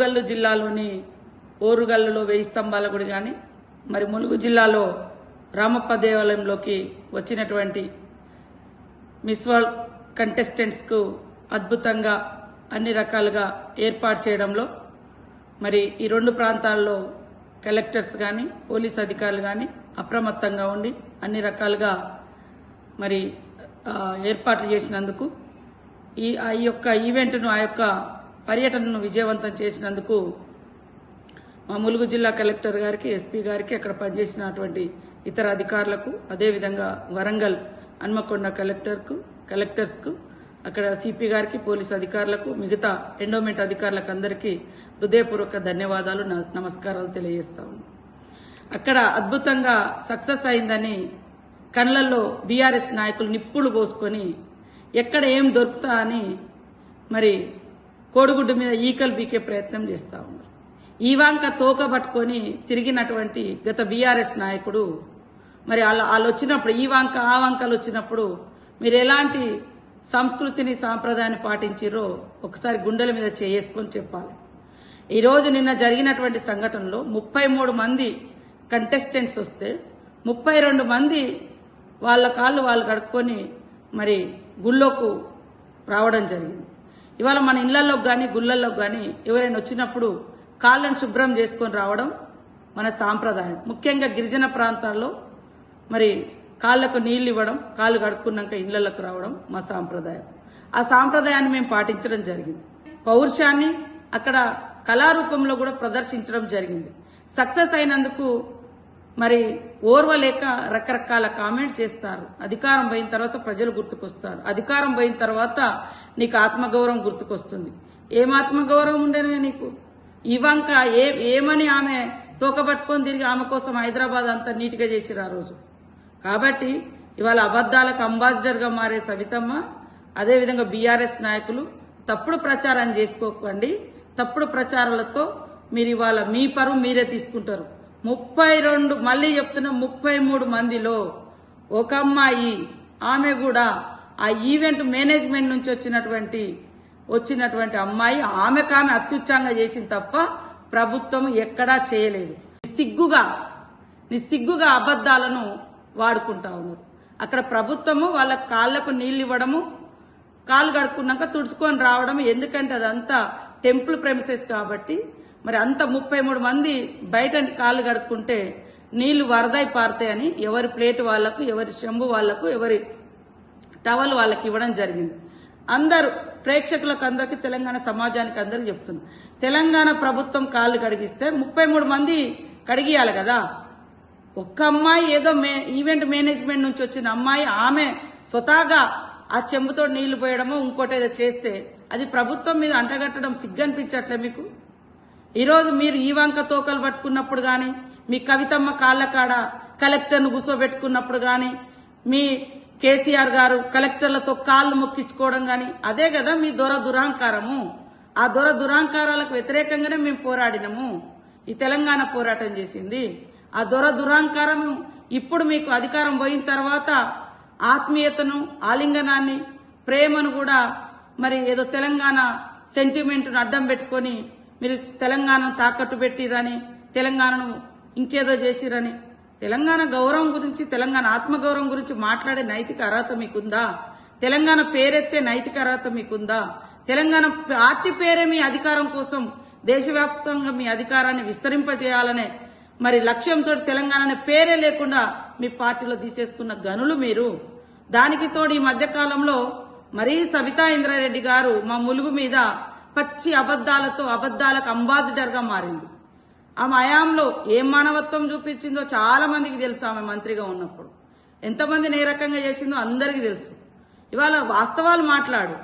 ఓరుగల్లు జిల్లాలోని ఓరుగల్లులో వెయ్యి స్తంభాల గుడి కానీ మరి ములుగు జిల్లాలో రామప్ప దేవాలయంలోకి వచ్చినటువంటి మిస్ వరల్డ్ కంటెస్టెంట్స్కు అద్భుతంగా అన్ని రకాలుగా ఏర్పాటు చేయడంలో మరి ఈ రెండు ప్రాంతాల్లో కలెక్టర్స్ కానీ పోలీస్ అధికారులు కానీ అప్రమత్తంగా ఉండి అన్ని రకాలుగా మరి ఏర్పాట్లు చేసినందుకు ఈ ఆ యొక్క ఈవెంట్ను ఆ యొక్క పర్యటనను విజయవంతం చేసినందుకు మా ములుగు జిల్లా కలెక్టర్ గారికి ఎస్పీ గారికి అక్కడ పనిచేసినటువంటి ఇతర అధికారులకు అదేవిధంగా వరంగల్ హన్మకొండ కలెక్టర్కు కలెక్టర్స్కు అక్కడ సిపి గారికి పోలీస్ అధికారులకు మిగతా ఎండోమెంట్ అధికారులకు అందరికీ హృదయపూర్వక ధన్యవాదాలు న- నమస్కారాలు తెలియజేస్తాము అక్కడ అద్భుతంగా సక్సెస్ అయిందని కళ్ళల్లో బీఆర్ఎస్ నాయకులు నిప్పులు పోసుకొని ఎక్కడ ఏం దొరుకుతా అని మరి కోడిగుడ్డు మీద ఈకలు బీకే ప్రయత్నం చేస్తూ ఉన్నారు. ఈ వంక తోక పట్టుకొని తిరిగినటువంటి గత బీఆర్ఎస్ నాయకుడు మరి వాళ్ళ వాళ్ళు వచ్చినప్పుడు ఈ వంక ఆ వంకలు వచ్చినప్పుడు మీరు ఎలాంటి సంస్కృతిని సాంప్రదాయాన్ని పాటించిరో ఒకసారి గుండెల మీద చేసుకొని చెప్పాలి. ఈరోజు నిన్న జరిగినటువంటి సంఘటనలో ముప్పై మూడు మంది కంటెస్టెంట్స్ వస్తే ముప్పై రెండు మంది వాళ్ళ కాళ్ళు వాళ్ళు కడుక్కొని మరి గుళ్ళోకు రావడం జరిగింది. ఇవాళ మన ఇళ్ళలోకి కానీ గుళ్ళల్లోకి కానీ ఎవరైనా వచ్చినప్పుడు కాళ్ళను శుభ్రం చేసుకొని రావడం మన సాంప్రదాయం. ముఖ్యంగా గిరిజన ప్రాంతాల్లో మరి కాళ్ళకు నీళ్ళు ఇవ్వడం కాళ్ళు కడుక్కున్నాక ఇళ్ళలోకి రావడం మా సాంప్రదాయం. ఆ సాంప్రదాయాన్ని మేము పాటించడం జరిగింది. పౌరుషాన్ని అక్కడ కళారూపంలో కూడా ప్రదర్శించడం జరిగింది. సక్సెస్ అయినందుకు మరి ఓర్వలేక రకరకాల కామెంట్ చేస్తారు. అధికారం పోయిన తర్వాత ప్రజలు గుర్తుకొస్తారు. అధికారం పోయిన తర్వాత నీకు ఆత్మగౌరవం గుర్తుకొస్తుంది. ఏం ఆత్మగౌరవం ఉండేనే నీకు? ఇవంక ఏ ఏమని ఆమె తోకబట్టుకొని తిరిగి ఆమె కోసం హైదరాబాద్ అంతా నీట్గా చేసిరు ఆ రోజు? కాబట్టి ఇవాళ అబద్ధాలకు అంబాసిడర్గా మారే సవితమ్మ అదేవిధంగా బీఆర్ఎస్ నాయకులు తప్పుడు ప్రచారం చేసుకోకండి. తప్పుడు ప్రచారాలతో మీరు ఇవాళ మీ పరువు మీరే తీసుకుంటారు. ముప్పై రెండు మళ్ళీ చెప్తున్నా ముప్పై మూడు మందిలో ఒక అమ్మాయి ఆమె కూడా ఆ ఈవెంట్ మేనేజ్మెంట్ నుంచి వచ్చినటువంటి వచ్చినటువంటి అమ్మాయి ఆమెకు ఆమె అత్యుచ్ఛంగా చేసింది తప్ప ప్రభుత్వం ఎక్కడా చేయలేదు. సిగ్గుగా నిస్సిగ్గుగా అబద్ధాలను వాడుకుంటా ఉన్నారు. అక్కడ ప్రభుత్వము వాళ్ళ కాళ్ళకు నీళ్ళు ఇవ్వడము కాళ్ళు కడుక్కున్నాక తుడుచుకొని రావడం ఎందుకంటే అదంతా టెంపుల్ ప్రెమిసెస్ కాబట్టి మరి అంత ముప్పై మూడు మంది బయట కాళ్ళు కడుక్కుంటే నీళ్ళు వరదై పారుతాయని ఎవరి ప్లేట్ వాళ్ళకు ఎవరి చెంబు వాళ్ళకు ఎవరి టవల్ వాళ్ళకి ఇవ్వడం జరిగింది. అందరూ ప్రేక్షకులకు అందరికీ తెలంగాణ సమాజానికి అందరికి చెప్తున్నా. తెలంగాణ ప్రభుత్వం కాళ్ళు కడిగిస్తే ముప్పై మూడు మంది కడిగియాలి కదా. ఒక్క అమ్మాయి ఏదో మే ఈవెంట్ మేనేజ్మెంట్ నుంచి వచ్చిన అమ్మాయి ఆమె స్వతహాగా ఆ చెంబుతో నీళ్ళు పోయడమో ఇంకోటి ఏదో చేస్తే అది ప్రభుత్వం మీద అంటగట్టడం సిగ్గనిపించట్లే మీకు? ఈరోజు మీరు ఈ వంక తోకలు పట్టుకున్నప్పుడు కానీ మీ కవితమ్మ కాళ్ళ కాడ కలెక్టర్ను కూర్చోబెట్టుకున్నప్పుడు కానీ మీ కేసీఆర్ గారు కలెక్టర్లతో కాళ్ళు మొక్కించుకోవడం కానీ అదే కదా మీ దొర దురహంకారము. ఆ దొర దురహంకారాలకు వ్యతిరేకంగానే మేము పోరాడినము. ఈ తెలంగాణ పోరాటం చేసింది. ఆ దొర దురహంకారం ఇప్పుడు మీకు అధికారం పోయిన తర్వాత ఆత్మీయతను ఆలింగనాన్ని ప్రేమను కూడా మరి ఏదో తెలంగాణ సెంటిమెంట్ను అడ్డం పెట్టుకొని మీరు తెలంగాణను తాకట్టు పెట్టిరని తెలంగాణను ఇంకేదో చేసిరని తెలంగాణ గౌరవం గురించి తెలంగాణ ఆత్మగౌరవం గురించి మాట్లాడే నైతిక అర్హత మీకుందా? తెలంగాణ పేరెత్తే నైతిక అర్హత మీకుందా? తెలంగాణ పార్టీ పేరే మీ అధికారం కోసం దేశవ్యాప్తంగా మీ అధికారాన్ని విస్తరింపజేయాలనే మరి లక్ష్యంతో తెలంగాణ అనే పేరే లేకుండా మీ పార్టీలో తీసేసుకున్న గనులు మీరు. దానికి తోడు ఈ మధ్యకాలంలో మరీ సబితా ఇంద్రారెడ్డి గారు మా ములుగు మీద పచ్చి అబద్ధాలతో అబద్ధాలకు అంబాసిడర్గా మారింది. ఆమె హయాంలో ఏం మానవత్వం చూపించిందో చాలా మందికి తెలుసు ఆమె మంత్రిగా ఉన్నప్పుడు. ఎంతమందిని ఏ రకంగా చేసిందో అందరికీ తెలుసు. ఇవాళ వాస్తవాలు మాట్లాడు.